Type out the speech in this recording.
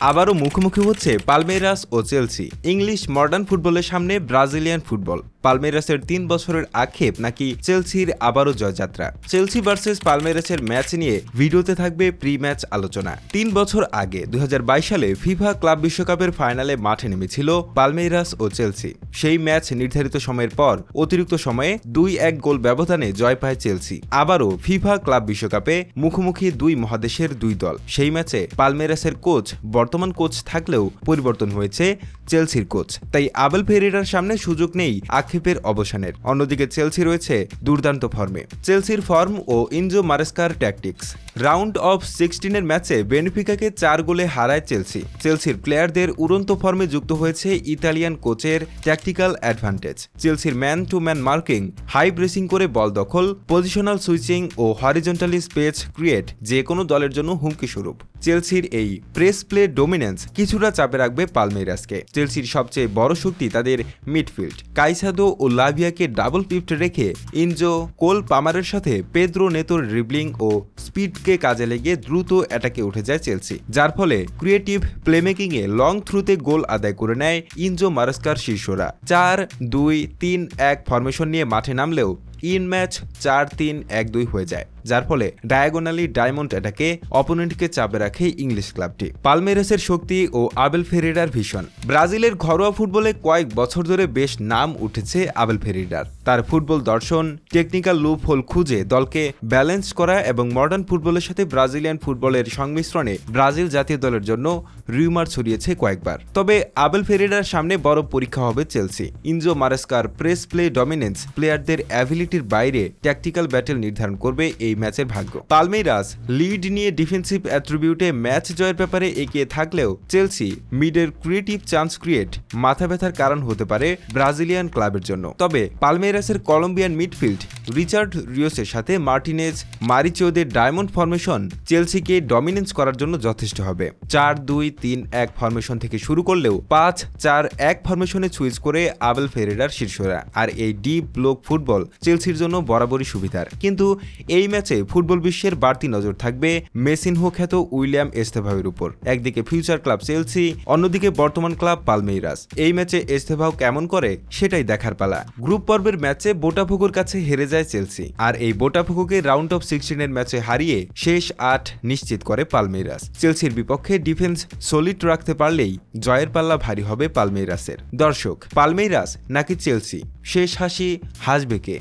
আবারও মুখোমুখি হচ্ছে পালমেরাস ও চেলসি। ইংলিশ মডার্ন ফুটবলের সামনে ব্রাজিলিয়ান ফুটবল। পালমেরাসের তিন বছরের আক্ষেপ নাকি চেলসির আবারও জয়যাত্রা? চেলসি ভার্সেস পালমেরাসের ম্যাচ নিয়ে ভিডিওতে থাকবে প্রি ম্যাচ আলোচনা। তিন বছর আগে দুই হাজার বাইশ সালে ফিফা ক্লাব বিশ্বকাপের ফাইনালে মাঠে নেমেছিল পালমেরাস ও চেলসি। সেই ম্যাচ নির্ধারিত সময়ের পর, অতিরিক্ত সময়ে দুই এক গোল ব্যবধানে জয় পায় চেলসি। আবারও ফিফা ক্লাব বিশ্বকাপে মুখোমুখি দুই মহাদেশের দুই দল। সেই ম্যাচে পালমেরাসের কোচ, বর্তমান কোচ থাকলেও পরিবর্তন হয়েছে চেলসির কোচ। তাই আবেল ফেরিরার সামনে সুযোগ নেই আক্ষেপের অবসানের। অন্যদিকে চেলসি রয়েছে দুর্দান্ত ফর্মে। চেলসির ফর্ম ও ইনজো মারেস্কার ট্যাকটিক্স। রাউন্ড অফ সিক্সটিনের ম্যাচে বেনিফিকাকে চার গোলে হারায় চেলসি। চেলসির প্লেয়ারদের উড়ন্ত ফর্মে যুক্ত হয়েছে ইতালিয়ান কোচের ট্যাকটিক্যাল অ্যাডভান্টেজ চেলসির man to man marking high pressing করে বল দখল পজিশনাল সুইচিং ও হরিজন্টালি স্পেস ক্রিয়েট যে কোনো দলের জন্য হুমকি স্বরূপ চেলসির এই প্রেস প্লে ডোমিনেন্স কিছুটা চাপে রাখবে পালমেরাসকে চেলসির সবচেয়ে বড় শক্তি তাদের মিডফিল্ড কাইসাদো ও লাভিয়াকে ডাবল পিফট রেখে ইনজো কোল পামারের সাথে পেদ্রো নেতোর ড্রিবলিং ও স্পিডকে কাজে লেগে দ্রুত অ্যাটাকে উঠে যায় চেলসি, যার ফলে ক্রিয়েটিভ প্লেমেকিংয়ে লং থ্রুতে গোল আদায় করে নেয় ইনজো মারস্কার শীর্ষরা। চার, দুই, তিন, এক ফরমেশন নিয়ে মাঠে নামলেও ইন ম্যাচ চার তিন এক দুই হয়ে যায়। যার ফলে ডায়াগোনালি ডায়মন্ড অ্যাটাকে অপোনেন্টকে চাপে রাখে ইংলিশ ক্লাবটি। পালমেরেসের শক্তি ও আবেল ফেরিডার ভীষণ। ব্রাজিলের ঘরোয়া ফুটবলে কয়েক বছর ধরে বেশ নাম উঠেছে আবেল ফেরিডার তার ফুটবল দর্শন, টেকনিক্যাল লুপ হোল খুঁজে দলকে ব্যালেন্স করা এবং মডার্ন ফুটবলের সাথে ব্রাজিলিয়ান ফুটবলের সংমিশ্রণে ব্রাজিল জাতীয় দলের জন্য রিউমার ছড়িয়েছে কয়েকবার। তবে আবেল ফেরিডার সামনে বড় পরীক্ষা হবে চেলসি। ইনজো মারেস্কার প্রেস প্লে ডমিনেন্স প্লেয়ারদের অ্যাবিলিটির বাইরে ট্যাকটিক্যাল ব্যাটেল নির্ধারণ করবে এই ম্যাচের ভাগ্য। পালমেইরাস লিড নিয়ে ডিফেন্সিভ অ্যাট্রিবিউটে ম্যাচ জয়ের ব্যাপারে এগিয়ে থাকলেও চেলসি মিডের ক্রিয়েটিভ চান্স ক্রিয়েট মাথা ব্যথার কারণ হতে পারে ব্রাজিলিয়ান ক্লাবের জন্য। তবে পালমেইরাসের কলম্বিয়ান মিডফিল্ড রিচার্ড রিওসের সাথে মার্টিনেজ মারিচোদের ডায়মন্ড ফরমেশন চেলসিকে ডমিনেন্স করার জন্য যথেষ্ট হবে। চার দুই তিন এক ফরমেশন থেকে শুরু করলেও পাঁচ চার এক ফরমেশনে সুইচ করে আবেল ফেরেরার শীর্ষরা। আর এই ডিপ ব্লক ফুটবল চেলসির জন্য বরাবরই সুবিধার। কিন্তু এই ম্যাচে ফুটবল বিশ্বের বাড়তি নজর থাকবে মেসিনহো খ্যাত উইলিয়াম এস্তেভাওয়ের উপর। একদিকে ফিউচার ক্লাব চেলসি, অন্যদিকে বর্তমান ক্লাব পালমেইরাস। এই ম্যাচে এস্তেভাও কেমন করে সেটাই দেখার পালা। গ্রুপ পর্বের ম্যাচে বোটাফোগোর কাছে হেরে যায় চেলসি। আর এই বোটাফোগোকে রাউন্ড অফ সিক্সটিনের ম্যাচে হারিয়ে শেষ আট নিশ্চিত করে পালমেইরাস। চেলসির বিপক্ষে ডিফেন্স সলিড রাখতে পারলেই জয়ের পাল্লা ভারী হবে পালমেইরাসের। দর্শক, পালমেইরাস নাকি চেলসি? শেষ হাসি হাসবে কে?